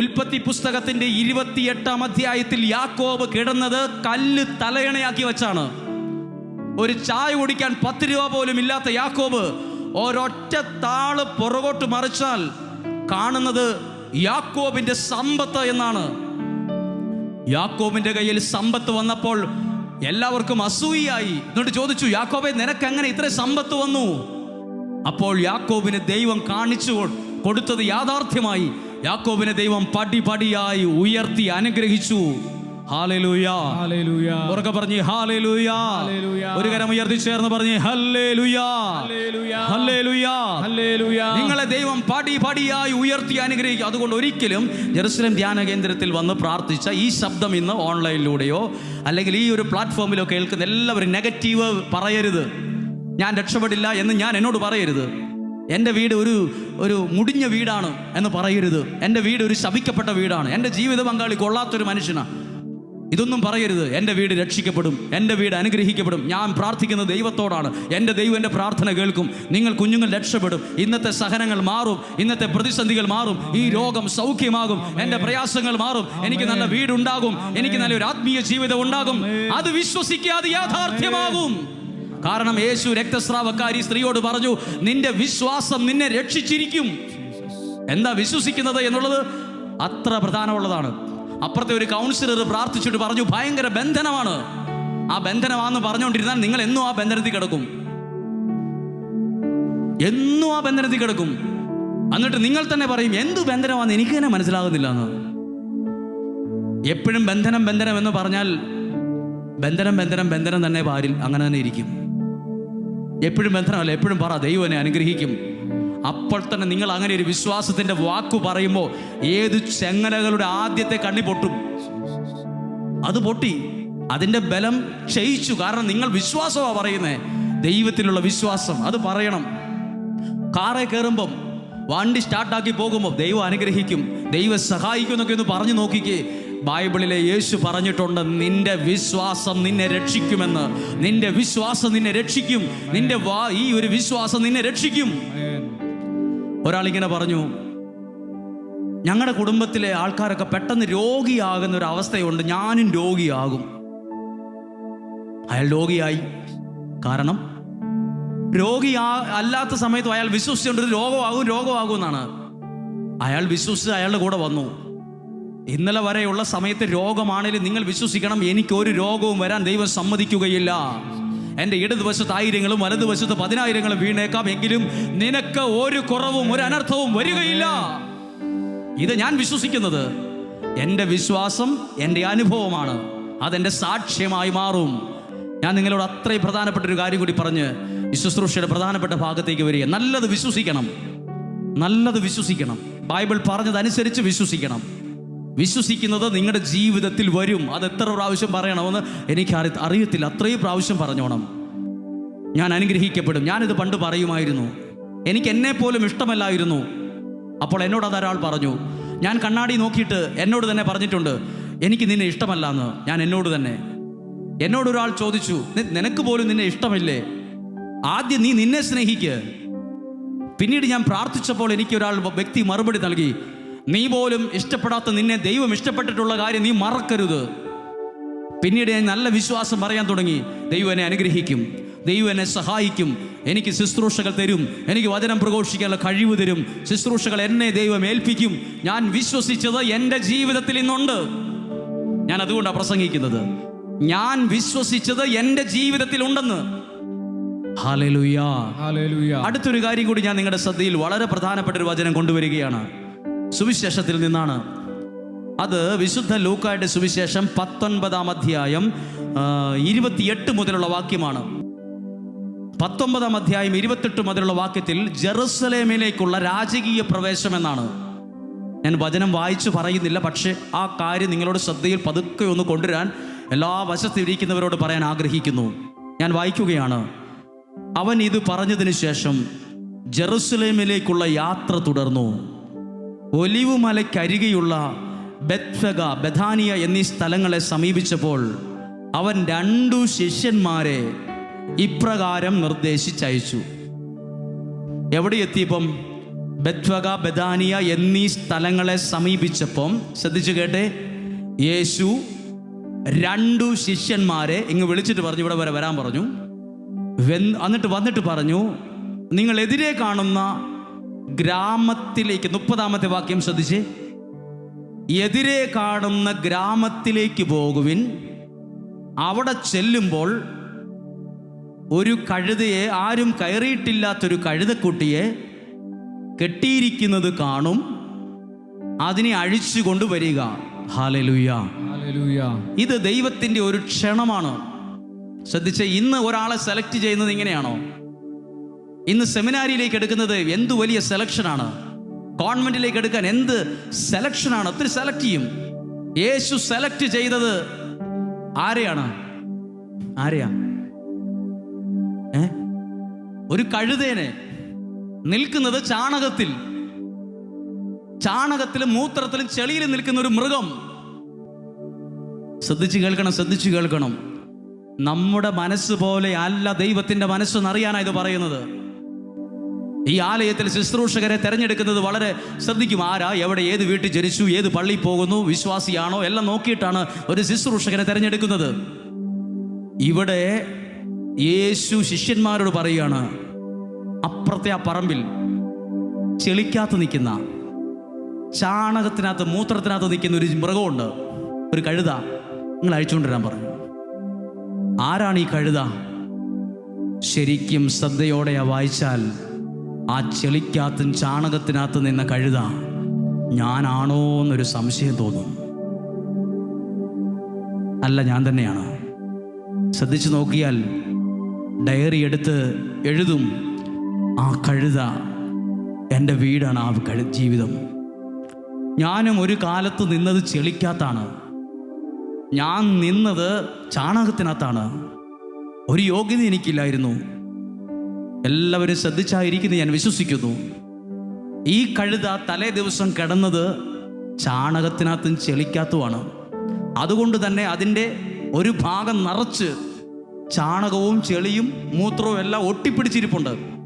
ഉൽപ്പത്തി പുസ്തകത്തിന്റെ ഇരുപത്തിയെട്ടാം അധ്യായത്തിൽ യാക്കോബ് കിടന്നത് കല്ല് തലയണയാക്കി വെച്ചാണ്. ഒരു ചായ കുടിക്കാൻ പത്ത് രൂപ പോലും ഇല്ലാത്ത യാക്കോബ് ഒരൊറ്റ താൾ പുറകോട്ട് മറിച്ചാൽ കാണുന്നത് യാക്കോബിന്റെ സമ്പത്ത് എന്നാണ്. യാക്കോബിന്റെ കയ്യിൽ സമ്പത്ത് വന്നപ്പോൾ എല്ലാവർക്കും അസൂയായി എന്നിട്ട് ചോദിച്ചു യാക്കോബെ നിനക്ക് എങ്ങനെ ഇത്ര സമ്പത്ത് വന്നു? അപ്പോൾ യാക്കോബിന് ദൈവം കാണിച്ചു കൊടുത്തത് യാഥാർത്ഥ്യമായി. യാക്കോബിനെ ദൈവം പടി പടിയായി ഉയർത്തി അനുഗ്രഹിച്ചു. ഉറക്കെ പറഞ്ഞു ഹാലലൂയാ. ഒരു കരം ഉയർത്തി ചേർന്ന് പറഞ്ഞു ഹല്ലേലൂയാ. ഹല്ലേലൂയ. ഹല്ലേലൂയാ. നിങ്ങളെ ദൈവം പടി പടിയായി ഉയർത്തി അനുഗ്രഹിക്കും. അതുകൊണ്ട് ഒരിക്കലും ജെറുസലം ധ്യാന കേന്ദ്രത്തിൽ വന്ന് പ്രാർത്ഥിച്ച ഈ ശബ്ദം ഇന്ന് ഓൺലൈനിലൂടെയോ അല്ലെങ്കിൽ ഈ ഒരു പ്ലാറ്റ്ഫോമിലോ കേൾക്കുന്ന എല്ലാവരും നെഗറ്റീവ് പറയരുത്. ഞാൻ രക്ഷപ്പെടില്ല എന്ന് ഞാൻ എന്നോട് പറയരുത്. എന്റെ വീട് ഒരു ഒരു മുടിഞ്ഞ വീടാണ് എന്ന് പറയരുത്. എന്റെ വീട് ഒരു ശപിക്കപ്പെട്ട വീടാണ്. എന്റെ ജീവിത പങ്കാളി കൊള്ളാത്തൊരു മനുഷ്യനാണ് ഇതൊന്നും പറയരുത്. എന്റെ വീട് രക്ഷിക്കപ്പെടും. എന്റെ വീട് അനുഗ്രഹിക്കപ്പെടും. ഞാൻ പ്രാർത്ഥിക്കുന്ന ദൈവത്തോടാണ്. എന്റെ ദൈവം എന്റെ പ്രാർത്ഥന കേൾക്കും. നിങ്ങൾ കുഞ്ഞുങ്ങൾ രക്ഷപ്പെടും. ഇന്നത്തെ സഹനങ്ങൾ മാറും. ഇന്നത്തെ പ്രതിസന്ധികൾ മാറും. ഈ രോഗം സൗഖ്യമാകും. എന്റെ പ്രയാസങ്ങൾ മാറും. എനിക്ക് നല്ല വീടുണ്ടാകും. എനിക്ക് നല്ലൊരു ആത്മീയ ജീവിതം ഉണ്ടാകും. അത് വിശ്വസിക്കാതെ യാഥാർത്ഥ്യമാകും. കാരണം യേശു രക്തസ്രാവക്കാരി സ്ത്രീയോട് പറഞ്ഞു നിന്റെ വിശ്വാസം നിന്നെ രക്ഷിച്ചിരിക്കും. എന്താ വിശ്വസിക്കുന്നത് എന്നുള്ളത് അത്ര പ്രധാനമുള്ളതാണ്. അപ്പുറത്തെ ഒരു കൗൺസിലർ പ്രാർത്ഥിച്ചിട്ട് പറഞ്ഞു ഭയങ്കര ബന്ധനമാണ്. ആ ബന്ധനമാണെന്ന് പറഞ്ഞുകൊണ്ടിരുന്നാൽ നിങ്ങൾ എന്നും ആ ബന്ധനത്തിൽ കിടക്കും. എന്നും ആ ബന്ധനത്തിൽ കിടക്കും. എന്നിട്ട് നിങ്ങൾ തന്നെ പറയും എന്ത് ബന്ധനമാണെന്ന് എനിക്ക് തന്നെ മനസ്സിലാകുന്നില്ല എന്ന്. എപ്പോഴും ബന്ധനം ബന്ധനം എന്ന് പറഞ്ഞാൽ ബന്ധനം ബന്ധനം ബന്ധനം തന്നെ പാരിൽ അങ്ങനെ തന്നെ ഇരിക്കും. എപ്പോഴും ബന്ധനമല്ല എപ്പോഴും പറ ദൈവനെ അനുഗ്രഹിക്കും. അപ്പോൾ തന്നെ നിങ്ങൾ അങ്ങനെ ഒരു വിശ്വാസത്തിന്റെ വാക്ക് പറയുമ്പോൾ ഏത് ചെങ്ങലകളുടെ ആദ്യത്തെ കണ്ണി പൊട്ടും. അത് പൊട്ടി. അതിന്റെ ബലം ക്ഷയിച്ചു. കാരണം നിങ്ങൾ വിശ്വാസമാണ് പറയുന്നത് ദൈവത്തിലുള്ള വിശ്വാസം. അത് പറയണം. കാറെ കയറുമ്പം വണ്ടി സ്റ്റാർട്ടാക്കി പോകുമ്പോൾ ദൈവം അനുഗ്രഹിക്കും. ദൈവം സഹായിക്കും എന്നൊക്കെ ഒന്ന് പറഞ്ഞു നോക്കിക്കേ. ബൈബിളിലെ യേശു പറഞ്ഞിട്ടുണ്ട് നിന്റെ വിശ്വാസം നിന്നെ രക്ഷിക്കുമെന്ന്. നിന്റെ വിശ്വാസം നിന്നെ രക്ഷിക്കും. നിന്റെ വാ ഈ ഒരു വിശ്വാസം നിന്നെ രക്ഷിക്കും. ഒരാളിങ്ങനെ പറഞ്ഞു ഞങ്ങളുടെ കുടുംബത്തിലെ ആൾക്കാരൊക്കെ പെട്ടെന്ന് രോഗിയാകുന്ന ഒരു അവസ്ഥയുണ്ട്. ഞാനും രോഗിയാകും. അയാൾ രോഗിയായി. കാരണം രോഗി അല്ലാത്ത സമയത്തും അയാൾ വിശ്വസിച്ചുകൊണ്ട് രോഗമാകും രോഗമാകും എന്നാണ്. അയാൾ വിശ്വസിച്ച് അയാളുടെ കൂടെ വന്നു. ഇന്നലെ വരെയുള്ള സമയത്ത് രോഗമാണെങ്കിലും നിങ്ങൾ വിശ്വസിക്കണം എനിക്ക് ഒരു രോഗവും വരാൻ ദൈവം സമ്മതിക്കുകയില്ല. എന്റെ ഇടതുവശത്ത് ആയിരങ്ങളും വലതുവശത്ത് പതിനായിരങ്ങളും വീണേക്കാം എങ്കിലും നിനക്ക് ഒരു കുറവും ഒരു അനർത്ഥവും വരികയില്ല. ഇത് ഞാൻ വിശ്വസിക്കുന്നത്. എന്റെ വിശ്വാസം എന്റെ അനുഭവമാണ്. അതെന്റെ സാക്ഷ്യമായി മാറും. ഞാൻ നിങ്ങളോട് അത്രയും പ്രധാനപ്പെട്ട ഒരു കാര്യം കൂടി പറഞ്ഞ് വിശ്വശ്രൂഷയുടെ പ്രധാനപ്പെട്ട ഭാഗത്തേക്ക് വരിക. നല്ലത് വിശ്വസിക്കണം. നല്ലത് വിശ്വസിക്കണം. ബൈബിൾ പറഞ്ഞതനുസരിച്ച് വിശ്വസിക്കണം. വിശ്വസിക്കുന്നത് നിങ്ങളുടെ ജീവിതത്തിൽ വരും. അത് എത്ര പ്രാവശ്യം പറയണമെന്ന് എനിക്ക് അറി അറിയത്തില്ല. അത്രയും പ്രാവശ്യം പറഞ്ഞോണം. ഞാൻ അനുഗ്രഹിക്കപ്പെടും. ഞാനിത് പണ്ട് പറയുമായിരുന്നു. എനിക്ക് എന്നെ പോലും ഇഷ്ടമല്ലായിരുന്നു. അപ്പോൾ എന്നോട് അതൊരാൾ പറഞ്ഞു. ഞാൻ കണ്ണാടി നോക്കിയിട്ട് എന്നോട് തന്നെ പറഞ്ഞിട്ടുണ്ട് എനിക്ക് നിന്നെ ഇഷ്ടമല്ല എന്ന് ഞാൻ എന്നോട് തന്നെ. എന്നോട് ഒരാൾ ചോദിച്ചു നിനക്ക് പോലും നിന്നെ ഇഷ്ടമില്ലേ? ആദ്യം നീ നിന്നെ സ്നേഹിക്ക്. പിന്നീട് ഞാൻ പ്രാർത്ഥിച്ചപ്പോൾ എനിക്ക് ഒരാൾ വ്യക്തി മറുപടി നൽകി നീ പോലും ഇഷ്ടപ്പെടാത്ത നിന്നെ ദൈവം ഇഷ്ടപ്പെട്ടിട്ടുള്ള കാര്യം നീ മറക്കരുത്. പിന്നീട് ഞാൻ നല്ല വിശ്വാസം പറയാൻ തുടങ്ങി. ദൈവം എന്നെ അനുഗ്രഹിക്കും. ദൈവം എന്നെ സഹായിക്കും. എനിക്ക് ശുശ്രൂഷകൾ തരും. എനിക്ക് വചനം പ്രഘോഷിക്കാനുള്ള കഴിവ് തരും. ശുശ്രൂഷകൾ എന്നെ ദൈവം ഏൽപ്പിക്കും. ഞാൻ വിശ്വസിച്ചത് എന്റെ ജീവിതത്തിൽ ഇന്നുണ്ട്. ഞാൻ അതുകൊണ്ടാണ് പ്രസംഗിക്കുന്നത്. ഞാൻ വിശ്വസിച്ചത് എന്റെ ജീവിതത്തിൽ ഉണ്ടെന്ന്. അടുത്തൊരു കാര്യം കൂടി ഞാൻ നിങ്ങളുടെ ശ്രദ്ധയിൽ വളരെ പ്രധാനപ്പെട്ട ഒരു വചനം കൊണ്ടുവരികയാണ്. സുവിശേഷത്തിൽ നിന്നാണ്. അത് വിശുദ്ധ ലൂക്കായുടെ സുവിശേഷം പത്തൊൻപതാം അധ്യായം ഇരുപത്തിയെട്ട് മുതലുള്ള വാക്യമാണ്. പത്തൊമ്പതാം അധ്യായം ഇരുപത്തെട്ട് മുതലുള്ള വാക്യത്തിൽ ജെറുസലേമിലേക്കുള്ള രാജകീയ പ്രവേശം എന്നാണ്. ഞാൻ വചനം വായിച്ചു പറയുന്നില്ല പക്ഷേ ആ കാര്യം നിങ്ങളോട് ശ്രദ്ധയിൽ പതുക്കെ ഒന്ന് കൊണ്ടുവരാൻ എല്ലാ വശത്തിരിക്കുന്നവരോട് പറയാൻ ആഗ്രഹിക്കുന്നു. ഞാൻ വായിക്കുകയാണ്. അവൻ ഇത് പറഞ്ഞതിന് ശേഷം ജെറുസലേമിലേക്കുള്ള യാത്ര തുടർന്നു. ഒലിവ് മലയ്ക്കരികെയുള്ള ബത്ഫഗ ബഥാനിയ എന്നീ സ്ഥലങ്ങളെ സമീപിച്ചപ്പോൾ അവൻ രണ്ടു ശിഷ്യന്മാരെ ഇപ്രകാരം നിർദ്ദേശിച്ചയച്ചു. എവിടെ എത്തിയപ്പം? ബത്വക ബദാനിയ എന്നീ സ്ഥലങ്ങളെ സമീപിച്ചപ്പം ശ്രദ്ധിച്ചു കേട്ടെ യേശു രണ്ടു ശിഷ്യന്മാരെ ഇങ്ങ് വിളിച്ചിട്ട് പറഞ്ഞു ഇവിടെ വരെ വരാൻ പറഞ്ഞു. എന്നിട്ട് വന്നിട്ട് പറഞ്ഞു നിങ്ങൾ എതിരെ കാണുന്ന ഗ്രാമത്തിലേക്ക് മുപ്പതാമത്തെ വാക്യം ശ്രദ്ധിച്ച്. എതിരെ കാണുന്ന ഗ്രാമത്തിലേക്ക് പോകുവിൻ. അവിടെ ചെല്ലുമ്പോൾ ഒരു കഴുതയെ ആരും കയറിയിട്ടില്ലാത്തൊരു കഴുതക്കുട്ടിയെ കെട്ടിയിരിക്കുന്നത് കാണും. അതിനെ അഴിച്ചു കൊണ്ടുവരിക ഇത് ദൈവത്തിന്റെ ഒരു ക്ഷണമാണ്. ശ്രദ്ധിച്ച ഇന്ന് ഒരാളെ സെലക്ട് ചെയ്യുന്നത് ഇങ്ങനെയാണോ? ഇന്ന് സെമിനാരിയിലേക്ക് എടുക്കുന്നത് എന്ത് വലിയ സെലക്ഷനാണ് കോൺവെന്റിലേക്ക് എടുക്കാൻ എന്ത് സെലക്ഷനാണ് ഒത്തിരി സെലക്ട് ചെയ്യും. യേശു സെലക്ട് ചെയ്തത് ആരെയാണ്? ആരെയാ? ഒരു കഴുതേനെ നിൽക്കുന്നത് ചാണകത്തിൽ. ചാണകത്തിലും മൂത്രത്തിലും ചെളിയിലും നിൽക്കുന്ന ഒരു മൃഗം. ശ്രദ്ധിച്ചു കേൾക്കണം ശ്രദ്ധിച്ചു കേൾക്കണം. നമ്മുടെ മനസ്സ് പോലെ അല്ല ദൈവത്തിന്റെ മനസ്സെന്നറിയാനാണ് ഇത് പറയുന്നത്. ഈ ആലയത്തിൽ ശുശ്രൂഷകരെ തെരഞ്ഞെടുക്കുന്നത് വളരെ ശ്രദ്ധിക്കും. ആരാ? എവിടെ ഏത് വീട്ടിൽ ജനിച്ചു? ഏത് പള്ളി പോകുന്നു? വിശ്വാസിയാണോ? എല്ലാം നോക്കിയിട്ടാണ് ഒരു ശുശ്രൂഷകനെ തെരഞ്ഞെടുക്കുന്നത്. ഇവിടെ യേശു ശിഷ്യന്മാരോട് പറയുകയാണ് അപ്പുറത്തെ ആ പറമ്പിൽ ചെളിക്കകത്ത് നിൽക്കുന്ന ചാണകത്തിനകത്ത് മൂത്രത്തിനകത്ത് നിൽക്കുന്ന ഒരു മൃഗമുണ്ട്. ഒരു കഴുത. നിങ്ങൾ അഴിച്ചുകൊണ്ടിരാൻ പറഞ്ഞു. ആരാണ് ഈ കഴുത? ശരിക്കും ശ്രദ്ധയോടെ വായിച്ചാൽ ആ ചെളിക്കകത്തും ചാണകത്തിനകത്ത് നിന്ന കഴുത. ഞാനാണോ എന്നൊരു സംശയം തോന്നും. അല്ല ഞാൻ തന്നെയാണ്. ശ്രദ്ധിച്ചു നോക്കിയാൽ ഡയറി എടുത്ത് എഴുതും. ആ കഴുത എന്റെ വീടാണ് ആ കഴു ജീവിതം. ഞാനും ഒരു കാലത്ത് നിന്നത് ചെളിക്കകത്താണ്. ഞാൻ നിന്നത് ചാണകത്തിനകത്താണ്. ഒരു യോഗ്യത എനിക്കില്ലായിരുന്നു. എല്ലാവരും ശ്രദ്ധിച്ചായിരിക്കുന്നു ഞാൻ വിശ്വസിക്കുന്നു. ഈ കഴുത തലേ ദിവസം കിടന്നത് ചാണകത്തിനകത്തും ചെളിക്കകത്തുമാണ്. അതുകൊണ്ട് തന്നെ അതിന്റെ ഒരു ഭാഗം നിറച്ച് ചാണകവും ചെളിയും മൂത്രവും എല്ലാം ഒട്ടിപ്പിടിച്ചിരിപ്പുണ്ട്.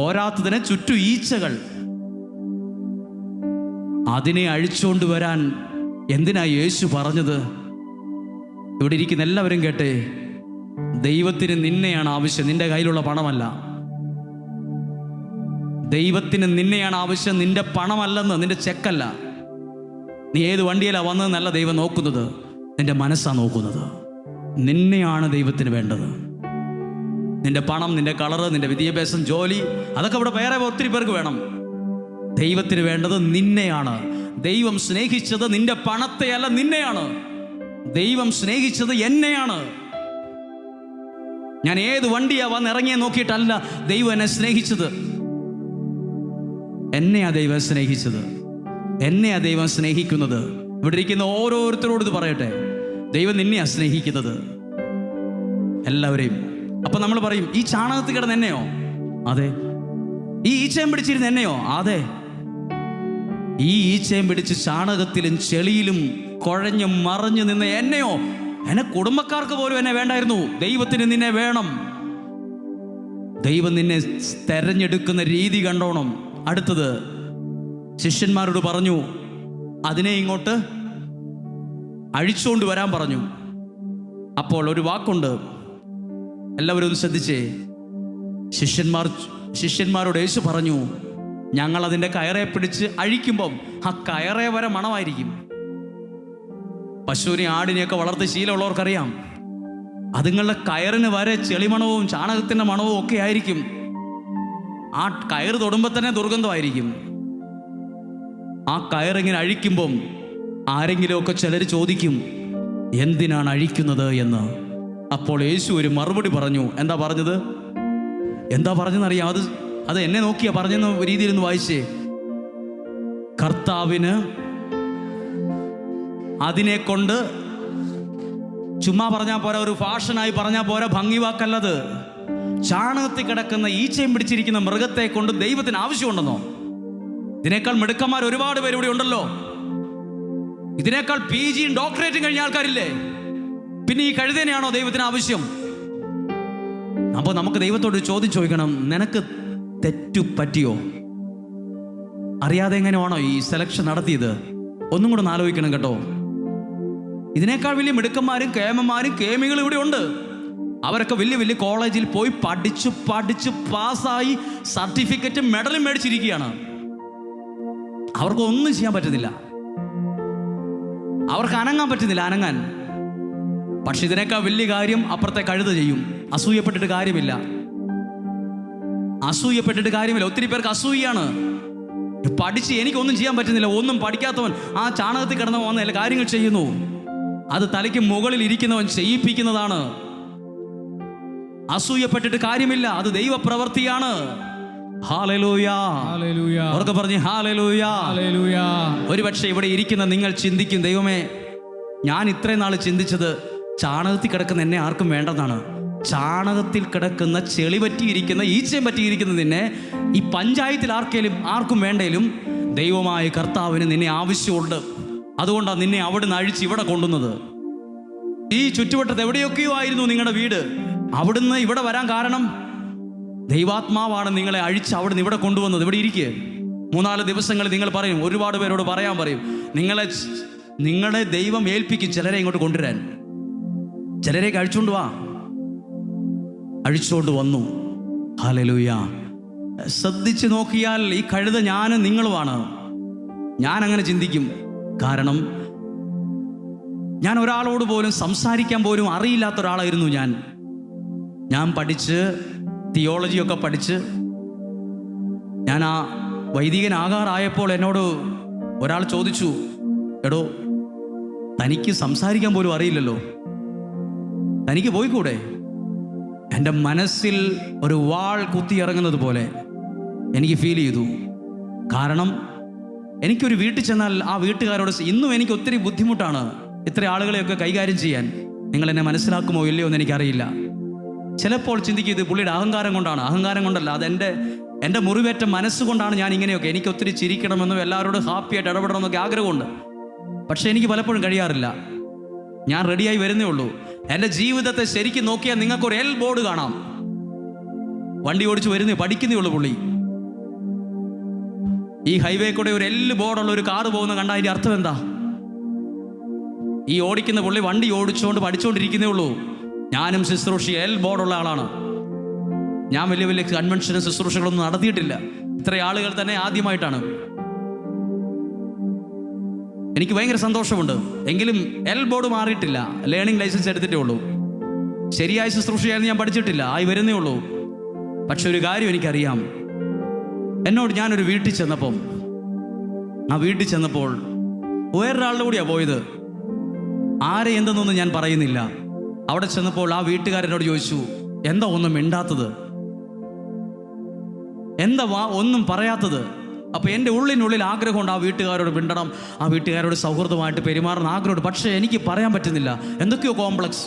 പോരാത്തതിന് ചുറ്റു ഈച്ചകൾ. അതിനെ അഴിച്ചുകൊണ്ട് വരാൻ എന്തിനാ യേശു പറഞ്ഞത്? ഇവിടെ ഇരിക്കുന്ന എല്ലാവരും കേട്ടെ ദൈവത്തിന് നിന്നെയാണ് ആവശ്യം. നിന്റെ കയ്യിലുള്ള പണമല്ല. ദൈവത്തിന് നിന്നെയാണ് ആവശ്യം. നിന്റെ പണമല്ലെന്ന് നിന്റെ ചെക്കല്ല. നീ ഏത് വണ്ടിയിലാണ് വന്നതെന്നല്ല ദൈവം നോക്കുന്നത്. നിന്റെ മനസ്സാണ് നോക്കുന്നത്. നിന്നെയാണ് ദൈവത്തിന് വേണ്ടത്. നിന്റെ പണം നിന്റെ കളറ് നിന്റെ വിദ്യാഭ്യാസം ജോലി അതൊക്കെ ഇവിടെ വേറെ ഒത്തിരി പേർക്ക് വേണം. ദൈവത്തിന് വേണ്ടത് നിന്നെയാണ്. ദൈവം സ്നേഹിച്ചത് നിന്റെ പണത്തെയല്ല നിന്നെയാണ്. ദൈവം സ്നേഹിച്ചത് എന്നെയാണ്. ഞാൻ ഏത് വണ്ടിയാ വന്ന് ഇറങ്ങിയെ നോക്കിയിട്ടല്ല ദൈവം എന്നെ സ്നേഹിച്ചത്. എന്നെയാ ദൈവം സ്നേഹിച്ചത്. എന്നെയാ ദൈവം സ്നേഹിക്കുന്നത്. ഇവിടെ ഇരിക്കുന്ന ഓരോരുത്തരോട് ഇത് പറയട്ടെ. ദൈവം നിന്നെയാ സ്നേഹിക്കുന്നത്. എല്ലാവരെയും. അപ്പൊ നമ്മൾ പറയും ഈ ചാണകത്തിൽ കിടന്ന് എന്നെയോ? അതെ. ഈ ഈച്ചയും പിടിച്ചിരുന്ന എന്നെയോ? അതെ. ഈ ഈച്ചയും പിടിച്ച് ചാണകത്തിലും ചെളിയിലും കുഴഞ്ഞു മറിഞ്ഞു നിന്ന് എന്നെയോ? എന്നെ കുടുംബക്കാർക്ക് പോലും എന്നെ വേണ്ടായിരുന്നു. ദൈവത്തിന് നിന്നെ വേണം. ദൈവം നിന്നെ തെരഞ്ഞെടുക്കുന്ന രീതി കണ്ടോണം. അടുത്തത് ശിഷ്യന്മാരോട് പറഞ്ഞു അതിനെ ഇങ്ങോട്ട് അഴിച്ചുകൊണ്ട് വരാൻ പറഞ്ഞു. അപ്പോൾ ഒരു വാക്കുണ്ട്. എല്ലാവരും ഒന്ന് ശ്രദ്ധിച്ചേ. ശിഷ്യന്മാർ ശിഷ്യന്മാരോട് യേശു പറഞ്ഞു ഞങ്ങൾ അതിന്റെ കയറെ പിടിച്ച് അഴിക്കുമ്പം ആ കയറെ വരെ മണമായിരിക്കും. പശുവിനെ ആടിനെയൊക്കെ വളർത്തി ശീലമുള്ളവർക്കറിയാം. അതുങ്ങളുടെ കയറിന് വരെ ചെളിമണവും ചാണകത്തിന്റെ മണവും ഒക്കെ ആയിരിക്കും. ആ കയറ് തൊടുമ്പോൾ തന്നെ ദുർഗന്ധമായിരിക്കും. ആ കയറിങ്ങനെ അഴിക്കുമ്പം ആരെങ്കിലുമൊക്കെ ചിലർ ചോദിക്കും എന്തിനാണ് അഴിക്കുന്നത് എന്ന്? അപ്പോൾ യേശു ഒരു മറുപടി പറഞ്ഞു. എന്താ പറഞ്ഞത്? എന്താ പറഞ്ഞെന്നറിയാം. അത് അത് എന്നെ നോക്കിയാ പറഞ്ഞെന്ന രീതിയിൽ വായിച്ചേ. കർത്താവിന് അതിനെ കൊണ്ട് ചുമ്മാ പറഞ്ഞാൽ പോരാ ഒരു ഫാഷനായി പറഞ്ഞാൽ പോരാ ഭംഗി വാക്കല്ലത്. ചാണകത്തിൽ കിടക്കുന്ന ഈച്ചയും പിടിച്ചിരിക്കുന്ന മൃഗത്തെ കൊണ്ട് ദൈവത്തിന് ആവശ്യമുണ്ടെന്നോ? ഇതിനേക്കാൾ മിടുക്കന്മാർ ഒരുപാട് പേര് ഇവിടെ ഉണ്ടല്ലോ. ഇതിനേക്കാൾ പി ജിയും ഡോക്ടറേറ്റും കഴിഞ്ഞ ആൾക്കാരില്ലേ? പിന്നെ ഈ കഴുതേനെയാണോ ദൈവത്തിന് ആവശ്യം? അപ്പോൾ നമുക്ക് ദൈവത്തോട് ചോദ്യം ചോദിക്കണം. നിനക്ക് തെറ്റു പറ്റിയോ? അറിയാതെ എങ്ങനെയാണോ ഈ സെലക്ഷൻ നടത്തിയത്? ഒന്നും കൂടെ ഒന്ന് ആലോചിക്കണം കേട്ടോ. ഇതിനേക്കാൾ വലിയ മിടുക്കന്മാരും കേമന്മാരും കേമികളും ഇവിടെ ഉണ്ട്. അവരൊക്കെ വലിയ വലിയ കോളേജിൽ പോയി പഠിച്ച് പഠിച്ച് പാസ്സായി സർട്ടിഫിക്കറ്റും മെഡലും മേടിച്ചിരിക്കുകയാണ്. അവർക്ക് ഒന്നും ചെയ്യാൻ പറ്റുന്നില്ല. അവർക്ക് അനങ്ങാൻ പറ്റുന്നില്ല അനങ്ങാൻ. പക്ഷെ ഇതിനേക്കാൾ വലിയ കാര്യം അപ്പുറത്തെ കഴുത ചെയ്യും. അസൂയപ്പെട്ടിട്ട് കാര്യമില്ല. അസൂയപ്പെട്ടിട്ട് കാര്യമില്ല. ഒത്തിരി പേർക്ക് അസൂയാണ് പഠിച്ച് എനിക്കൊന്നും ചെയ്യാൻ പറ്റുന്നില്ല. ഒന്നും പഠിക്കാത്തവൻ ആ ചാണകത്തിൽ കിടന്നവൻ വന്ന കാര്യങ്ങൾ ചെയ്യുന്നു. അത് തലയ്ക്ക് മുകളിൽ ഇരിക്കുന്നവൻ ചെയ്യിപ്പിക്കുന്നതാണ്. അസൂയപ്പെട്ടിട്ട് കാര്യമില്ല അത് ദൈവ പ്രവൃത്തിയാണ് അവർക്ക് പറഞ്ഞ് ഒരുപക്ഷെ ഇവിടെ ഇരിക്കുന്ന നിങ്ങൾ ചിന്തിക്കും ദൈവമേ ഞാൻ ഇത്രയും നാൾ ചിന്തിച്ചത് ചാണകത്തിൽ കിടക്കുന്ന എന്നെ ആർക്കും വേണ്ടെന്നാണ്. ചാണകത്തിൽ കിടക്കുന്ന ചെളി പറ്റിയിരിക്കുന്ന ഈച്ചയും പറ്റിയിരിക്കുന്ന നിന്നെ ഈ പഞ്ചായത്തിൽ ആർക്കേലും ആർക്കും വേണ്ടേലും ദൈവമായ കർത്താവിന് നിന്നെ ആവശ്യമുണ്ട്. അതുകൊണ്ടാണ് നിന്നെ അവിടെ നിന്ന് അഴിച്ച് ഇവിടെ കൊണ്ടുവന്നത്. ഈ ചുറ്റുവട്ടത്ത് എവിടെയൊക്കെയോ ആയിരുന്നു നിങ്ങളുടെ വീട്. അവിടുന്ന് ഇവിടെ വരാൻ കാരണം ദൈവാത്മാവാണ് നിങ്ങളെ അഴിച്ച് അവിടുന്ന് ഇവിടെ കൊണ്ടുവന്നത്. ഇവിടെ ഇരിക്കുക മൂന്നാൽ ദിവസങ്ങൾ നിങ്ങൾ പറയും. ഒരുപാട് പേരോട് പറയാൻ പറയും. നിങ്ങളെ നിങ്ങളെ ദൈവം ഏൽപ്പിക്കും ചിലരെ ഇങ്ങോട്ട് കൊണ്ടുവരാൻ. ചിലരെ അഴിച്ചുകൊണ്ട് വാ. അഴിച്ചുകൊണ്ട് വന്നു. ഹാലലൂയ ശ്രദ്ധിച്ച് നോക്കിയാൽ ഈ കഴുത ഞാനും നിങ്ങളുമാണ്. ഞാൻ അങ്ങനെ ചിന്തിക്കും. കാരണം ഞാൻ ഒരാളോട് പോലും സംസാരിക്കാൻ പോലും അറിയില്ലാത്ത ഒരാളായിരുന്നു ഞാൻ. ഞാൻ പഠിച്ച് തിയോളജിയൊക്കെ പഠിച്ച് ഞാൻ ആ വൈദികനാകാറായപ്പോൾ എന്നോട് ഒരാൾ ചോദിച്ചു എടോ തനിക്ക് സംസാരിക്കാൻ പോലും അറിയില്ലല്ലോ. തനിക്ക് പോയിക്കൂടെ? എന്റെ മനസ്സിൽ ഒരു വാൾ കുത്തിയിറങ്ങുന്നത് പോലെ എനിക്ക് ഫീൽ ചെയ്തു. കാരണം എനിക്കൊരു വീട്ടിൽ ചെന്നാൽ ആ വീട്ടുകാരോട് ഇന്നും എനിക്ക് ഒത്തിരി ബുദ്ധിമുട്ടാണ്. ഇത്ര ആളുകളെയൊക്കെ കൈകാര്യം ചെയ്യാൻ. നിങ്ങൾ എന്നെ മനസ്സിലാക്കുമോ ഇല്ലയോ എന്ന് എനിക്കറിയില്ല. ചിലപ്പോൾ ചിന്തിക്കും ഇത് പുള്ളിയുടെ അഹങ്കാരം കൊണ്ടാണ്. അഹങ്കാരം കൊണ്ടല്ല അത് എന്റെ മുറിവേറ്റ മനസ്സുകൊണ്ടാണ് ഞാൻ ഇങ്ങനെയൊക്കെ എനിക്ക് ഒത്തിരി ചിരിക്കണമെന്നും എല്ലാവരോടും ഹാപ്പിയായിട്ട് ഇടപെടണമെന്നൊക്കെ ആഗ്രഹമുണ്ട്. പക്ഷേ എനിക്ക് പലപ്പോഴും കഴിയാറില്ല. ഞാൻ റെഡിയായി വരുന്നേ ഉള്ളൂ. എന്റെ ജീവിതത്തെ ശരിക്കും നോക്കിയാൽ നിങ്ങൾക്ക് ഒരു എൽ ബോർഡ് കാണാം. വണ്ടി ഓടിച്ച് വരുന്നേ പഠിക്കുന്നേ ഉള്ളൂ പുള്ളി. ഈ ഹൈവേ കൂടെ ഒരു എല്ല് ബോർഡുള്ള ഒരു കാറ് പോകുന്ന കണ്ട അതിന്റെ അർത്ഥം എന്താ? ഈ ഓടിക്കുന്ന പുള്ളി വണ്ടി ഓടിച്ചുകൊണ്ട് പഠിച്ചുകൊണ്ടിരിക്കുന്നേ ഉള്ളൂ. ഞാനും ശുശ്രൂഷ എൽ ബോർഡുള്ള ആളാണ്. ഞാൻ വലിയ വലിയ കൺവെൻഷനും ശുശ്രൂഷകളൊന്നും നടത്തിയിട്ടില്ല. ഇത്ര ആളുകൾ തന്നെ ആദ്യമായിട്ടാണ്. എനിക്ക് ഭയങ്കര സന്തോഷമുണ്ട്. എങ്കിലും എൽ ബോർഡ് മാറിയിട്ടില്ല. ലേണിംഗ് ലൈസൻസ് എടുത്തിട്ടേ ഉള്ളൂ. ശരിയായ ശുശ്രൂഷയായിരുന്നു ഞാൻ പഠിച്ചിട്ടില്ല. ആയി വരുന്നേ ഉള്ളൂ. പക്ഷെ ഒരു കാര്യം എനിക്കറിയാം. എന്നോട് ഞാനൊരു വീട്ടിൽ ചെന്നപ്പം ആ വീട്ടിൽ ചെന്നപ്പോൾ വേറൊരാളുടെ കൂടിയാണ് പോയത്. ആരെ എന്തെന്നൊന്നും ഞാൻ പറയുന്നില്ല. അവിടെ ചെന്നപ്പോൾ ആ വീട്ടുകാരനോട് ചോദിച്ചു എന്താ ഒന്നും മിണ്ടാത്തത്? എന്താ വാ ഒന്നും പറയാത്തത്? അപ്പൊ എന്റെ ഉള്ളിനുള്ളിൽ ആഗ്രഹമുണ്ട് ആ വീട്ടുകാരോട് മിണ്ടണം. ആ വീട്ടുകാരോട് സൗഹൃദമായിട്ട് പെരുമാറണം ആഗ്രഹമുണ്ട്. പക്ഷേ എനിക്ക് പറയാൻ പറ്റുന്നില്ല. എന്തൊക്കെയോ കോംപ്ലക്സ്.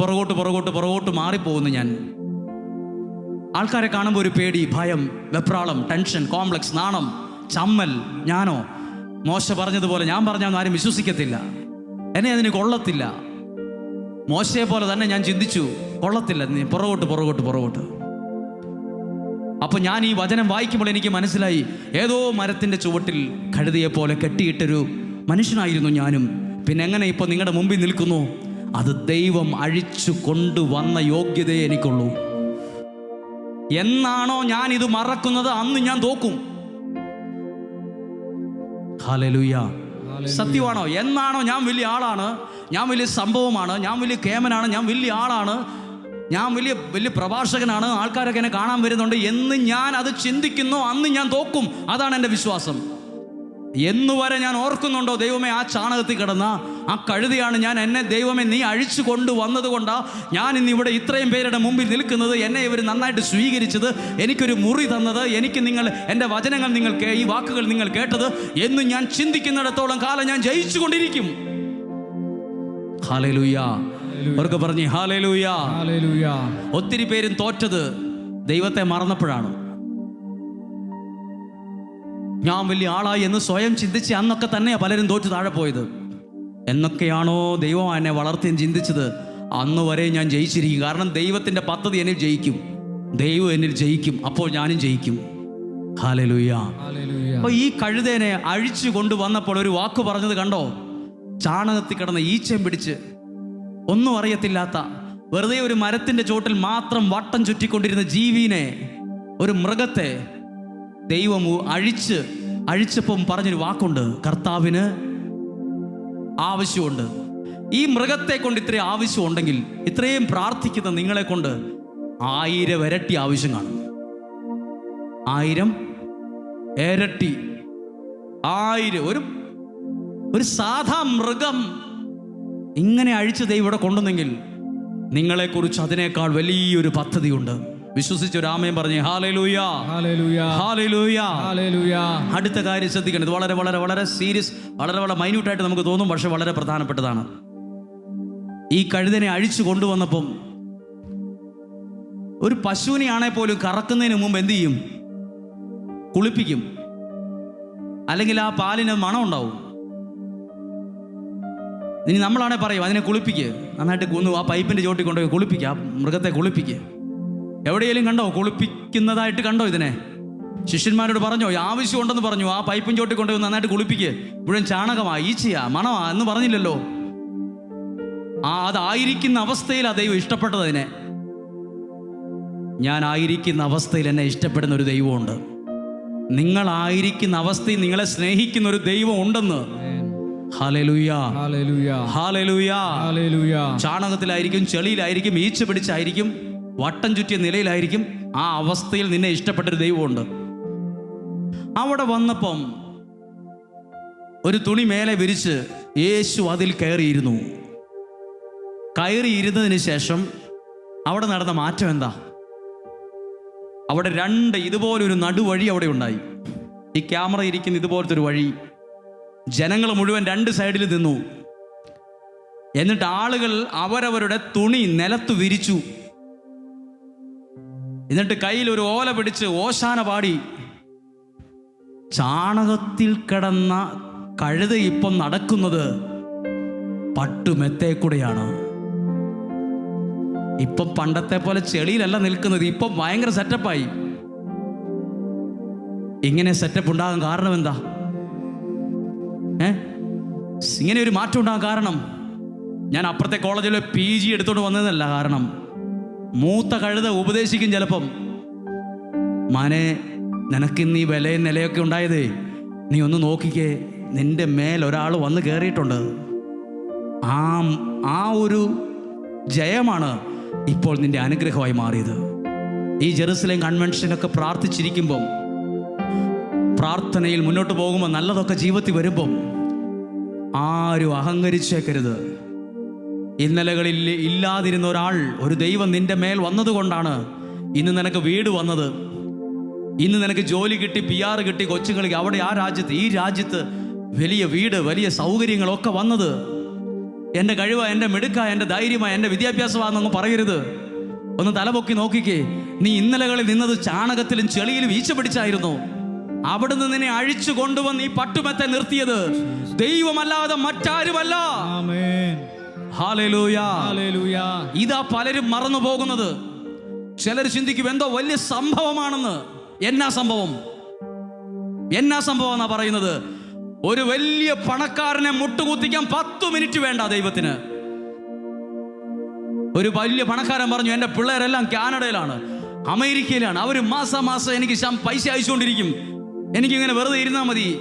പുറകോട്ട് പുറകോട്ട് പുറകോട്ട് മാറിപ്പോകുന്നു ഞാൻ. ആൾക്കാരെ കാണുമ്പോൾ ഒരു പേടി ഭയം വെപ്രാളം ടെൻഷൻ കോംപ്ലക്സ് നാണം ചമ്മൽ ഞാനോ? മോശ പറഞ്ഞതുപോലെ ഞാൻ പറഞ്ഞാൽ ആരും വിശ്വസിക്കത്തില്ല. എന്നെ അതിന് കൊള്ളത്തില്ല. മോശയെ പോലെ തന്നെ ഞാൻ ചിന്തിച്ചു കൊള്ളത്തില്ല നീ പുറകോട്ട് പുറകോട്ട് പുറകോട്ട്. അപ്പൊ ഞാൻ ഈ വചനം വായിക്കുമ്പോൾ എനിക്ക് മനസ്സിലായി ഏതോ മരത്തിന്റെ ചുവട്ടിൽ കഴുതിയെ പോലെ കെട്ടിയിട്ടൊരു മനുഷ്യനായിരുന്നു ഞാനും. പിന്നെ എങ്ങനെ ഇപ്പൊ നിങ്ങളുടെ മുമ്പിൽ നിൽക്കുന്നു? അത് ദൈവം അഴിച്ചു കൊണ്ടുവന്ന യോഗ്യതയെ എനിക്കുള്ളൂ. എന്നാണോ ഞാൻ ഇത് മറക്കുന്നത്? അന്ന് ഞാൻ തോക്കും. സത്യമാണോ? എന്നാണോ ഞാൻ വലിയ ആളാണ്? ഞാൻ വലിയ സംഭവമാണ്. ഞാൻ വലിയ കേമനാണ്. ഞാൻ വലിയ ആളാണ്. ഞാൻ വലിയ വലിയ പ്രഭാഷകനാണ്. ആൾക്കാരൊക്കെ എന്നെ കാണാൻ വരുന്നുണ്ട്. എന്ന് ഞാൻ അത് ചിന്തിക്കുന്നു. അന്ന് ഞാൻ തോക്കും. അതാണ് എന്റെ വിശ്വാസം. എന്നുവരെ ഞാൻ ഓർക്കുന്നുണ്ടോ ദൈവമേ ആ ചാണകത്തിൽ കിടന്ന ആ കഴുതിയാണ് ഞാൻ എന്നെ ദൈവമേ നീ അഴിച്ചു കൊണ്ടുവന്നത് കൊണ്ടാ ഞാൻ ഇന്ന് ഇവിടെ ഇത്രയും പേരുടെ മുമ്പിൽ നിൽക്കുന്നത്. എന്നെ ഇവർ നന്നായിട്ട് സ്വീകരിച്ചത് എനിക്കൊരു മുറി തന്നത് എനിക്ക് നിങ്ങൾ എന്റെ വചനങ്ങൾ നിങ്ങൾ ഈ വാക്കുകൾ നിങ്ങൾ കേട്ടത് എന്ന് ഞാൻ ചിന്തിക്കുന്നിടത്തോളം കാലം ഞാൻ ജയിച്ചു കൊണ്ടിരിക്കും പറഞ്ഞു അവർക്ക് പറഞ്ഞ് ഹാലേലൂയ. ഒത്തിരി പേരും തോറ്റത് ദൈവത്തെ മറന്നപ്പോഴാണ്. ഞാൻ വലിയ ആളായി എന്ന് സ്വയം ചിന്തിച്ച് അന്നൊക്കെ തന്നെയാണ് പലരും തോറ്റു താഴെ പോയത്. എന്നൊക്കെയാണോ ദൈവം എന്നെ വളർത്തി ചിന്തിച്ചത്? അന്ന് വരെ ഞാൻ ജയിച്ചിരിക്കും. കാരണം ദൈവത്തിന്റെ പദ്ധതി എന്നിൽ ജയിക്കും. ദൈവം എന്നിൽ ജയിക്കും. അപ്പോൾ ഞാനും ജയിക്കും. ഹാലലുയ്യ അപ്പൊ ഈ കഴുതേനെ അഴിച്ചു കൊണ്ടുവന്നപ്പോൾ ഒരു വാക്ക് പറഞ്ഞത് കണ്ടോ? ചാണകത്തിൽ കിടന്ന ഈച്ചയും പിടിച്ച്. ഒന്നും അറിയത്തില്ലാത്ത വെറുതെ ഒരു മരത്തിന്റെ ചോട്ടിൽ മാത്രം വട്ടം ചുറ്റിക്കൊണ്ടിരുന്ന ജീവിനെ ഒരു മൃഗത്തെ ദൈവം അഴിച്ച് അഴിച്ചപ്പം പറഞ്ഞൊരു വാക്കുണ്ട്. കർത്താവിന് ആവശ്യമുണ്ട്. ഈ മൃഗത്തെ കൊണ്ട് ഇത്രയും ആവശ്യമുണ്ടെങ്കിൽ ഇത്രയും പ്രാർത്ഥിക്കുന്ന നിങ്ങളെ കൊണ്ട് ആയിരം ഇരട്ടി ആവശ്യം കാണും. ആയിരം ഇരട്ടി. ആയിരം. ഒരു ഒരു സാധാ മൃഗം ഇങ്ങനെ അഴിച്ച് ദൈവം ഇവിടെ കൊണ്ടുവന്നെങ്കിൽ നിങ്ങളെക്കുറിച്ച് അതിനേക്കാൾ വലിയൊരു പദ്ധതിയുണ്ട്. വിശ്വസിച്ച ഒരു ആമയും പറഞ്ഞു അടുത്ത കാര്യം ശ്രദ്ധിക്കണം ഇത് വളരെ വളരെ വളരെ സീരിയസ് വളരെ വളരെ മൈന്യൂട്ടായിട്ട് നമുക്ക് തോന്നും പക്ഷെ വളരെ പ്രധാനപ്പെട്ടതാണ്. ഈ കഴുതനെ അഴിച്ചു കൊണ്ടുവന്നപ്പം ഒരു പശുവിനെയാണെ പോലും കറക്കുന്നതിന് മുമ്പ് എന്ത് ചെയ്യും? കുളിപ്പിക്കും. അല്ലെങ്കിൽ ആ പാലിന് മണം ഉണ്ടാവും. ഇനി നമ്മളാണെ പറയും അതിനെ കുളിപ്പിക്കുക നന്നായിട്ട് കുന്നു ആ പൈപ്പിന്റെ ചോട്ടി കൊണ്ടുപോയി കുളിപ്പിക്കുക ആ മൃഗത്തെ കുളിപ്പിക്കുക എവിടെയെങ്കിലും കണ്ടോ? കുളിപ്പിക്കുന്നതായിട്ട് കണ്ടോ ഇതിനെ? ശിഷ്യന്മാരോട് പറഞ്ഞോ ആവശ്യമുണ്ടെന്ന് പറഞ്ഞു. ആ പൈപ്പും ചോട്ടി കൊണ്ടുപോയി നന്നായിട്ട് കുളിപ്പിക്കുക മുഴുവൻ ചാണകമാ ഈച്ചയാ മണമാ എന്ന് പറഞ്ഞില്ലല്ലോ. ആ അതായിരിക്കുന്ന അവസ്ഥയിൽ ആ ദൈവം ഇഷ്ടപ്പെട്ടത് അതിനെ. ഞാൻ ആയിരിക്കുന്ന അവസ്ഥയിൽ എന്നെ ഇഷ്ടപ്പെടുന്ന ഒരു ദൈവമുണ്ട്. നിങ്ങളായിരിക്കുന്ന അവസ്ഥയിൽ നിങ്ങളെ സ്നേഹിക്കുന്ന ഒരു ദൈവം ഉണ്ടെന്ന്. ചാണകത്തിലായിരിക്കും ചെളിയിലായിരിക്കും ഈച്ച പിടിച്ചായിരിക്കും. വട്ടം ചുറ്റിയ നിലയിലായിരിക്കും ആ അവസ്ഥയിൽ നിന്നെ ഇഷ്ടപ്പെട്ടൊരു ദൈവമുണ്ട്. അവിടെ വന്നപ്പം ഒരു തുണി മേലെ വിരിച്ച് യേശു അതിൽ കയറിയിരുന്നു. കയറിയിരുന്നതിന് ശേഷം അവിടെ നടന്ന മാറ്റം എന്താ? അവിടെ രണ്ട് ഇതുപോലൊരു നടുവഴി അവിടെ ഉണ്ടായി. ഈ ക്യാമറ ഇരിക്കുന്ന ഇതുപോലത്തെ ഒരു വഴി. ജനങ്ങൾ മുഴുവൻ രണ്ട് സൈഡിൽ നിന്നു. എന്നിട്ട് ആളുകൾ അവരവരുടെ തുണി നിലത്ത് വിരിച്ചു. എന്നിട്ട് കയ്യിൽ ഒരു ഓല പിടിച്ച് ഓശാന പാടി. ചാണകത്തിൽ കിടന്ന കഴുത ഇപ്പം നടക്കുന്നത് പട്ടുമെത്തേ കൂടെയാണ്. ഇപ്പം പണ്ടത്തെ പോലെ ചെളിയിലല്ല നിൽക്കുന്നത് ഇപ്പം ഭയങ്കര സെറ്റപ്പായി. ഇങ്ങനെ സെറ്റപ്പ് ഉണ്ടാകാൻ കാരണം എന്താ? ഏ? ഇങ്ങനെ ഒരു മാറ്റം ഉണ്ടാകാൻ കാരണം. ഞാൻ അപ്പുറത്തെ കോളേജിലെ പി ജി എടുത്തോണ്ട് വന്നതല്ല കാരണം. മൂത്ത കഴുത ഉപദേശിക്കും ചിലപ്പം. മാനെ നിനക്കിന്ന് ഈ വിലയും നിലയൊക്കെ ഉണ്ടായതേ നീ ഒന്ന് നോക്കിക്കേ നിന്റെ മേൽ ഒരാൾ വന്ന് കയറിയിട്ടുണ്ട്. ആ ആ ഒരു ജയമാണ് ഇപ്പോൾ നിന്റെ അനുഗ്രഹമായി മാറിയത്. ഈ ജെറുസലേം കൺവെൻഷനൊക്കെ പ്രാർത്ഥിച്ചിരിക്കുമ്പം പ്രാർത്ഥനയിൽ മുന്നോട്ട് പോകുമ്പോൾ നല്ലതൊക്കെ ജീവിതത്തിൽ വരുമ്പം ആരും അഹങ്കരിച്ചേക്കരുത്. ഇന്നലകളിൽ ഇല്ലാതിരുന്ന ഒരാൾ ഒരു ദൈവം നിന്റെ മേൽ വന്നതുകൊണ്ടാണ് ഇന്ന് നിനക്ക് വീട് വന്നത്. ഇന്ന് നിനക്ക് ജോലി കിട്ടി പി ആർ കിട്ടി കൊച്ചുങ്ങൾക്ക് അവിടെ ആ രാജ്യത്ത് ഈ രാജ്യത്ത് വലിയ വീട് വലിയ സൗകര്യങ്ങളൊക്കെ വന്നത്. എന്റെ കഴിവ എന്റെ മിടുക്ക എന്റെ ധൈര്യമാ എന്റെ വിദ്യാഭ്യാസമാണെന്നൊന്നും പറയരുത്. ഒന്ന് തലപൊക്കി നോക്കിക്കേ. നീ ഇന്നലകളിൽ നിന്നത് ചാണകത്തിലും ചെളിയിലും ഈച്ച പിടിച്ചായിരുന്നു. അവിടുന്ന് നിന്നെ അഴിച്ചു കൊണ്ടുവന്ന് ഈ പട്ടുമെത്തെ നിർത്തിയത് ദൈവമല്ലാതെ മറ്റാരുമല്ല. ഇതാ പലരും മറന്നു പോകുന്നത്. ചിലർ ചിന്തിക്കും എന്തോ വലിയ സംഭവമാണെന്ന്. എന്നാ സംഭവം? എന്നാ സംഭവം എന്നാ പറയുന്നത്? ഒരു വലിയ പണക്കാരനെ മുട്ടുകുത്തിക്കാൻ പത്തു മിനിറ്റ് വേണ്ട ദൈവത്തിന്. ഒരു വലിയ പണക്കാരൻ പറഞ്ഞു എന്റെ പിള്ളേരെല്ലാം കാനഡയിലാണ് അമേരിക്കയിലാണ്. അവർ മാസം മാസം എനിക്ക് പൈസ അയച്ചുകൊണ്ടിരിക്കും. എനിക്കിങ്ങനെ വെറുതെ ഇരുന്നാൽ മതി.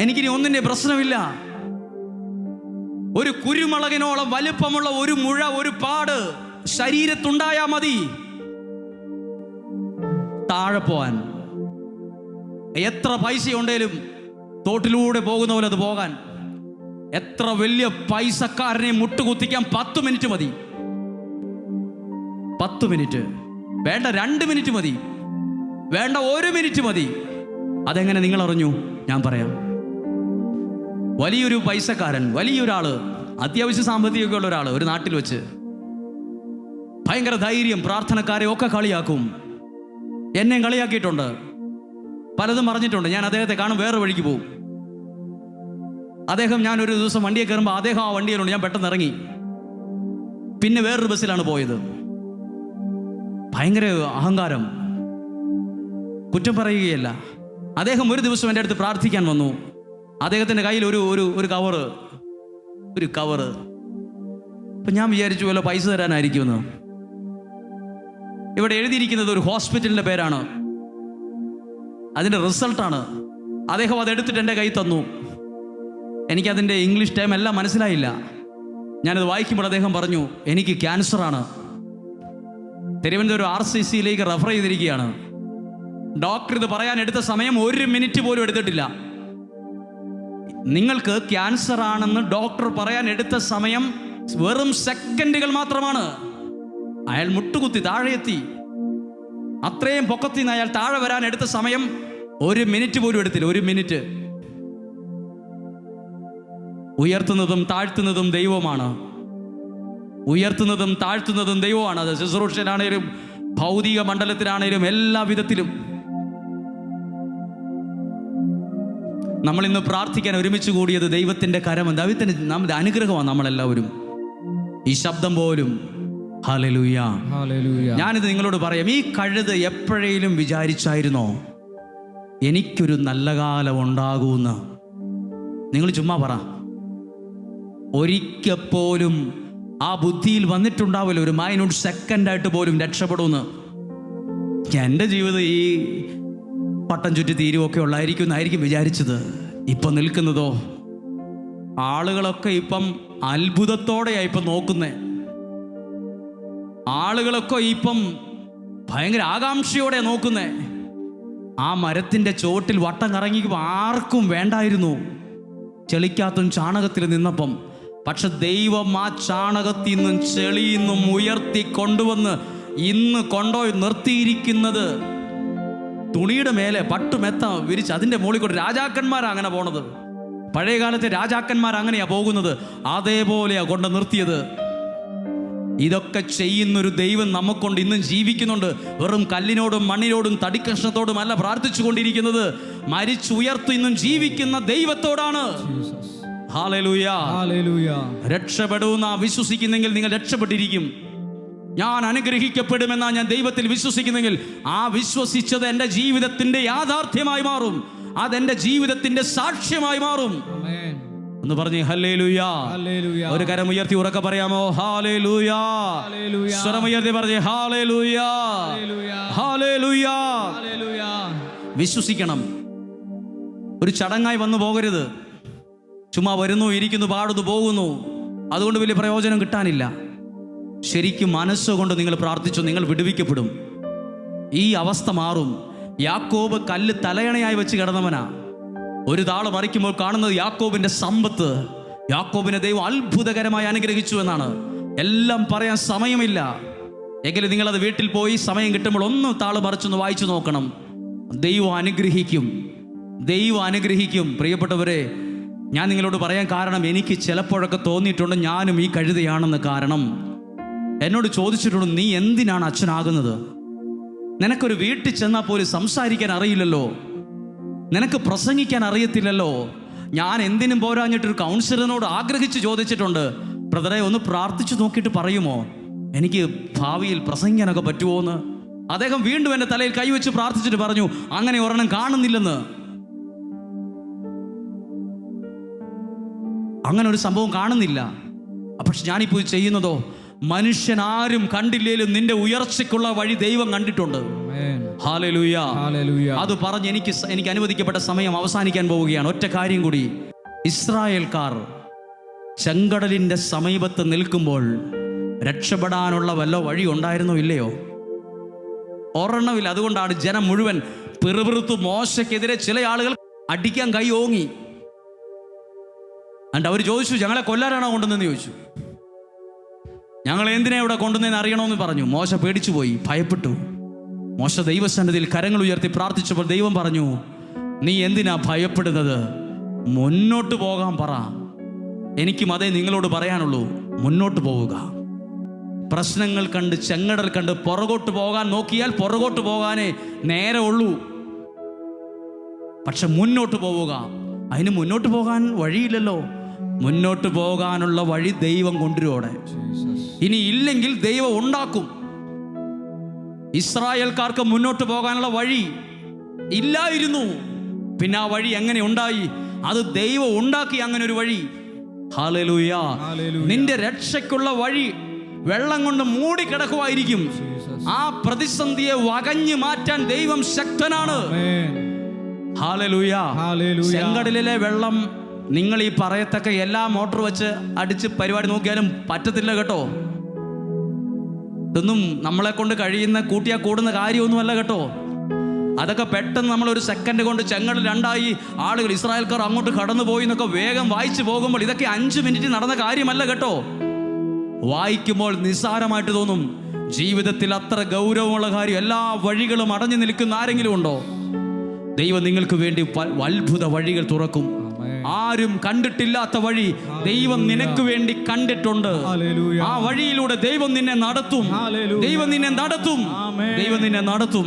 എനിക്കിനി ഒന്നിന്റെ പ്രശ്നമില്ല. ഒരു കുരുമുളകിനോളം വലുപ്പമുള്ള ഒരു മുഴ ഒരു പാട് ശരീരത്തുണ്ടായാ മതി. താഴെ പോവാൻ. എത്ര പൈസ ഉണ്ടെങ്കിലും തോട്ടിലൂടെ പോകുന്ന പോലെ അത് പോകാൻ. എത്ര വലിയ പൈസക്കാരനെ മുട്ടുകുത്തിക്കാൻ പത്ത് മിനിറ്റ് മതി. പത്ത് മിനിറ്റ്. വേണ്ട രണ്ട് മിനിറ്റ് മതി. വേണ്ട ഒരു മിനിറ്റ് മതി. അതെങ്ങനെ നിങ്ങൾ അറിഞ്ഞു? ഞാൻ പറയാം. വലിയൊരു പൈസക്കാരൻ വലിയൊരാൾ അത്യാവശ്യ സാമ്പത്തികമൊക്കെ ഉള്ള ഒരാൾ ഒരു നാട്ടിൽ വെച്ച്. ഭയങ്കര ധൈര്യം പ്രാർത്ഥനക്കാരെ ഒക്കെ കളിയാക്കും. എന്നെയും കളിയാക്കിയിട്ടുണ്ട്. പലതും പറഞ്ഞിട്ടുണ്ട്. ഞാൻ അദ്ദേഹത്തെ കാണും വേറെ വഴിക്ക് പോകും അദ്ദേഹം ഞാൻ ഒരു ദിവസം വണ്ടിയെ കയറുമ്പോൾ അദ്ദേഹം ആ വണ്ടിയിലുണ്ട് ഞാൻ പെട്ടെന്ന് ഇറങ്ങി. പിന്നെ വേറൊരു ബസ്സിലാണ് പോയത്. ഭയങ്കര അഹങ്കാരം. കുറ്റം പറയുകയല്ല. അദ്ദേഹം ഒരു ദിവസം എന്റെ അടുത്ത് പ്രാർത്ഥിക്കാൻ വന്നു. അദ്ദേഹത്തിന്റെ കയ്യിൽ ഒരു ഒരു ഒരു കവറ് ഒരു കവറ് അപ്പം ഞാൻ വിചാരിച്ചു വല്ല പൈസ തരാനായിരിക്കുമെന്ന്. ഇവിടെ എഴുതിയിരിക്കുന്നത് ഒരു ഹോസ്പിറ്റലിന്റെ പേരാണ്. അതിന്റെ റിസൾട്ടാണ് അദ്ദേഹം അതെടുത്തിട്ട് എന്റെ കൈ തന്നു. എനിക്കതിന്റെ ഇംഗ്ലീഷ് ടൈം എല്ലാം മനസ്സിലായില്ല. ഞാനത് വായിക്കുമ്പോൾ അദ്ദേഹം പറഞ്ഞു എനിക്ക് ക്യാൻസറാണ് തിരുവനന്തപുരം ആർ സി സിയിലേക്ക് റെഫർ ചെയ്തിരിക്കുകയാണ്. ഡോക്ടർ ഇത് പറയാൻ എടുത്ത സമയം ഒരു മിനിറ്റ് പോലും എടുത്തിട്ടില്ല. നിങ്ങൾക്ക് ക്യാൻസർ ആണെന്ന് ഡോക്ടർ പറയാൻ എടുത്ത സമയം വെറും സെക്കൻഡുകൾ മാത്രമാണ്. അയാൾ മുട്ടുകുത്തി താഴെ എത്തി അത്രയും പൊക്കത്തിൽ നിന്ന് അയാൾ താഴെ വരാൻ എടുത്ത സമയം ഒരു മിനിറ്റ് പോലും എടുത്തില്ല. ഒരു മിനിറ്റ് ഉയർത്തുന്നതും താഴ്ത്തുന്നതും ദൈവമാണ്. ഉയർത്തുന്നതും താഴ്ത്തുന്നതും ദൈവമാണ്. അത് ശുശ്രൂഷനാണേലും ഭൗതിക മണ്ഡലത്തിലാണേലും എല്ലാ വിധത്തിലും. നമ്മൾ ഇന്ന് പ്രാർത്ഥിക്കാൻ ഒരുമിച്ച് കൂടിയത് ദൈവത്തിന്റെ കരമാണ് ദൈവത്തിന്റെ നമ്മുടെ അനുഗ്രഹമാണ് നമ്മളെല്ലാവരും. ഈ ശബ്ദം പോലും. ഹലലുയ ഞാനിത് നിങ്ങളോട് പറയാം. ഈ കഴുത് എപ്പോഴേലും വിചാരിച്ചായിരുന്നോ? എനിക്കൊരു നല്ല കാലം ഉണ്ടാകുമെന്ന് നിങ്ങൾ ചുമ്മാ പറ. ഒരിക്കപ്പോലും ആ ബുദ്ധിയിൽ വന്നിട്ടുണ്ടാവില്ല. ഒരു മൈനൂട്ട് സെക്കൻഡായിട്ട് പോലും രക്ഷപ്പെടുമെന്ന് എന്റെ ജീവിതം ഈ പട്ടം ചുറ്റി തീരുവൊക്കെ ഉള്ളായിരിക്കും എന്നായിരിക്കും വിചാരിച്ചത്. ഇപ്പം നിൽക്കുന്നതോ? ആളുകളൊക്കെ ഇപ്പം അത്ഭുതത്തോടെയാണ് ഇപ്പം നോക്കുന്നേ. ആളുകളൊക്കെ ഇപ്പം ഭയങ്കര ആകാംക്ഷയോടെ നോക്കുന്നേ. ആ മരത്തിന്റെ ചോട്ടിൽ വട്ടം കറങ്ങിക്കുമ്പോൾ ആർക്കും വേണ്ടായിരുന്നു. ചെളിക്കാത്തും ചാണകത്തിൽ നിന്നപ്പം. പക്ഷെ ദൈവം ആ ചാണകത്തിൽ നിന്നും ചെളിയിൽ നിന്നും ഉയർത്തി കൊണ്ടുവന്ന് ഇന്ന് കൊണ്ടോ നിർത്തിയിരിക്കുന്നത് തുണിയുടെ മേലെ പട്ടുമെത്ത വിരിച്ച് അതിന്റെ മുകളിൽ കൂടെ രാജാക്കന്മാരാണ് അങ്ങനെ പോണത്. പഴയ കാലത്തെ രാജാക്കന്മാർ അങ്ങനെയാ പോകുന്നത്. അതേപോലെയാ കൊണ്ട് നിർത്തിയത്. ഇതൊക്കെ ചെയ്യുന്നൊരു ദൈവം നമുക്കൊണ്ട് ഇന്നും ജീവിക്കുന്നുണ്ട്. വെറും കല്ലിനോടും മണ്ണിനോടും തടിക്കഷ്ണത്തോടും അല്ല പ്രാർത്ഥിച്ചു കൊണ്ടിരിക്കുന്നത് മരിച്ചുയർത്തു ഇന്നും ജീവിക്കുന്ന ദൈവത്തോടാണ്. രക്ഷപ്പെടൂ രക്ഷപ്പെടുമെന്നാ വിശ്വസിക്കുന്നെങ്കിൽ നിങ്ങൾ രക്ഷപ്പെട്ടിരിക്കും. ഞാൻ അനുഗ്രഹിക്കപ്പെടുമെന്നാണ് ഞാൻ ദൈവത്തിൽ വിശ്വസിക്കുന്നെങ്കിൽ ആ വിശ്വസിച്ചത് എന്റെ ജീവിതത്തിന്റെ യാഥാർത്ഥ്യമായി മാറും. അതെന്റെ ജീവിതത്തിന്റെ സാക്ഷ്യമായി മാറും. എന്ന് പറഞ്ഞ് ഹല്ലേ ലൂയാ ഹല്ലേലൂയ. ഒരു കരം ഉയർത്തി ഉറക്കെ പറയാമോ? ഹാലേ ലൂയാ ഹല്ലേലൂയ സ്വരമുയർത്തി പറഞ്ഞു ഹാലേ ലൂയാ ഹല്ലേലൂയ. ഹാലേ ലൂയാ ഹല്ലേലൂയ. വിശ്വസിക്കണം. ഒരു ചടങ്ങായി വന്നു പോകരുത്. ചുമ്മാ വരുന്നു ഇരിക്കുന്നു പാടുന്നു പോകുന്നു. അതുകൊണ്ട് വലിയ പ്രയോജനം കിട്ടാനില്ല. ശരിക്കും മനസ്സുകൊണ്ട് നിങ്ങൾ പ്രാർത്ഥിച്ചു നിങ്ങൾ വിടുവിക്കപ്പെടും. ഈ അവസ്ഥ മാറും. യാക്കോബ് കല്ല് തലയണയായി വെച്ച് കിടന്നവനാ. ഒരു താൾ മറിക്കുമ്പോൾ കാണുന്നത് യാക്കോബിന്റെ സമ്പത്ത്. യാക്കോബിനെ ദൈവം അത്ഭുതകരമായി അനുഗ്രഹിച്ചു എന്നാണ്. എല്ലാം പറയാൻ സമയമില്ല. എങ്കിലും നിങ്ങളത് വീട്ടിൽ പോയി സമയം കിട്ടുമ്പോൾ ഒന്ന് താൾ മറിച്ചൊന്ന് വായിച്ചു നോക്കണം. ദൈവം അനുഗ്രഹിക്കും. ദൈവം അനുഗ്രഹിക്കും. പ്രിയപ്പെട്ടവരെ ഞാൻ നിങ്ങളോട് പറയാൻ കാരണം എനിക്ക് ചിലപ്പോഴൊക്കെ തോന്നിയിട്ടുണ്ട്. ഞാനും ഈ കഴുതയാണെന്ന് കാരണം. എന്നോട് ചോദിച്ചിട്ടുണ്ട് നീ എന്തിനാണ് അച്ഛനാകുന്നത്? നിനക്കൊരു വീട്ടിൽ ചെന്നാൽ പോലും സംസാരിക്കാൻ അറിയില്ലല്ലോ. നിനക്ക് പ്രസംഗിക്കാൻ അറിയത്തില്ലല്ലോ. ഞാൻ എന്തിനും പോരാഞ്ഞിട്ട് ഒരു കൗൺസിലറിനോട് ആഗ്രഹിച്ച് ചോദിച്ചിട്ടുണ്ട്. ബ്രദറെ ഒന്ന് പ്രാർത്ഥിച്ചു നോക്കിയിട്ട് പറയുമോ? എനിക്ക് ഭാവിയിൽ പ്രസംഗിക്കാനൊക്കെ പറ്റുമോ എന്ന് അദ്ദേഹം വീണ്ടും എന്റെ തലയിൽ കൈവച്ച് പ്രാർത്ഥിച്ചിട്ട് പറഞ്ഞു അങ്ങനെ ഒരെണ്ണം കാണുന്നില്ലെന്ന്. അങ്ങനെ ഒരു സംഭവം കാണുന്നില്ല. പക്ഷെ ഞാനിപ്പോൾ ചെയ്യുന്നതോ? മനുഷ്യൻ ആരും കണ്ടില്ലേലും നിന്റെ ഉയർച്ചയ്ക്കുള്ള വഴി ദൈവം കണ്ടിട്ടുണ്ട്. അത് പറഞ്ഞ് എനിക്ക് എനിക്ക് അനുവദിക്കപ്പെട്ട സമയം അവസാനിക്കാൻ പോവുകയാണ്. ഒറ്റ കാര്യം കൂടി. ഇസ്രായേൽക്കാർ ചെങ്കടലിന്റെ സമീപത്ത് നിൽക്കുമ്പോൾ രക്ഷപ്പെടാനുള്ള വല്ല വഴി ഉണ്ടായിരുന്നോ ഇല്ലയോ? ഒരെണ്ണമില്ല. അതുകൊണ്ടാണ് ജനം മുഴുവൻ പിറുപിറുത്ത് മോശക്കെതിരെ ചില ആളുകൾ അടിക്കാൻ കൈ ഓങ്ങി. എന്നിട്ട് അവർ ചോദിച്ചു ഞങ്ങളെ കൊല്ലാനാണോ കൊണ്ടുവന്നെന്ന് ചോദിച്ചു? ഞങ്ങൾ എന്തിനാ ഇവിടെ കൊണ്ടുവന്നതെന്ന് അറിയണമെന്ന് പറഞ്ഞു. മോശ പേടിച്ചു പോയി ഭയപ്പെട്ടു. മോശ ദൈവസന്നിധിയിൽ കരങ്ങൾ ഉയർത്തി പ്രാർത്ഥിച്ചപ്പോൾ ദൈവം പറഞ്ഞു നീ എന്തിനാ ഭയപ്പെടുന്നത്? മുന്നോട്ട് പോകാൻ പറ. എനിക്കും അതേ നിങ്ങളോട് പറയാനുള്ളൂ. മുന്നോട്ട് പോവുക. പ്രശ്നങ്ങൾ കണ്ട് ചെങ്ങടൽ കണ്ട് പുറകോട്ട് പോകാൻ നോക്കിയാൽ പുറകോട്ട് പോകാനേ നേരെ ഉള്ളൂ. പക്ഷെ മുന്നോട്ട് പോവുക. അതിന് മുന്നോട്ട് പോകാൻ വഴിയില്ലല്ലോ. മുന്നോട്ട് പോകാനുള്ള വഴി ദൈവം കൊണ്ടുവരുവോടെ ഇനി ഇല്ലെങ്കിൽ ദൈവം ഉണ്ടാക്കും. ഇസ്രായേൽക്കാർക്ക് മുന്നോട്ട് പോകാനുള്ള വഴി ഇല്ലായിരുന്നു. പിന്നെ ആ വഴി എങ്ങനെ ഉണ്ടായി? അത് ദൈവം ഉണ്ടാക്കി അങ്ങനെ ഒരു വഴി. ഹാലലൂയ. നിന്റെ രക്ഷയ്ക്കുള്ള വഴി വെള്ളം കൊണ്ട് മൂടിക്കിടക്കുമായിരിക്കും ആ പ്രതിസന്ധിയെ വകഞ്ഞു മാറ്റാൻ ദൈവം ശക്തനാണ്. ചെങ്കടലിലെ വെള്ളം നിങ്ങൾ ഈ പറയത്തക്ക എല്ലാ മോട്ടോർ വെച്ച് അടിച്ച് പരിപാടി നോക്കിയാലും പറ്റത്തില്ല കേട്ടോ. ഇതൊന്നും നമ്മളെ കൊണ്ട് കഴിയുന്ന കൂട്ടിയാ കൂടുന്ന കാര്യമൊന്നുമല്ല കേട്ടോ. അതൊക്കെ പെട്ടെന്ന് നമ്മൾ ഒരു സെക്കൻഡ് കൊണ്ട് ചെങ്ങടൽ രണ്ടായി ആളുകൾ ഇസ്രായേൽക്കാർ അങ്ങോട്ട് കടന്നു പോയി എന്നൊക്കെ വേഗം വായിച്ചു പോകുമ്പോൾ ഇതൊക്കെ അഞ്ച് മിനിറ്റ് നടന്ന കാര്യമല്ല കേട്ടോ. വായിക്കുമ്പോൾ നിസ്സാരമായിട്ട് തോന്നും ജീവിതത്തിൽ അത്ര ഗൗരവമുള്ള കാര്യം എല്ലാ വഴികളും അടഞ്ഞു നിൽക്കുന്ന ആരെങ്കിലും ഉണ്ടോ? ദൈവം നിങ്ങൾക്ക് വേണ്ടി അത്ഭുത വഴികൾ തുറക്കും. ആരും കണ്ടിട്ടില്ലാത്ത വഴി ദൈവം നിനക്ക് വേണ്ടി കണ്ടിട്ടുണ്ട്. ആ വഴിയിലൂടെ ദൈവം നിന്നെ നടത്തും. ദൈവം നിന്നെ നടത്തും. ദൈവം നിന്നെ നടത്തും.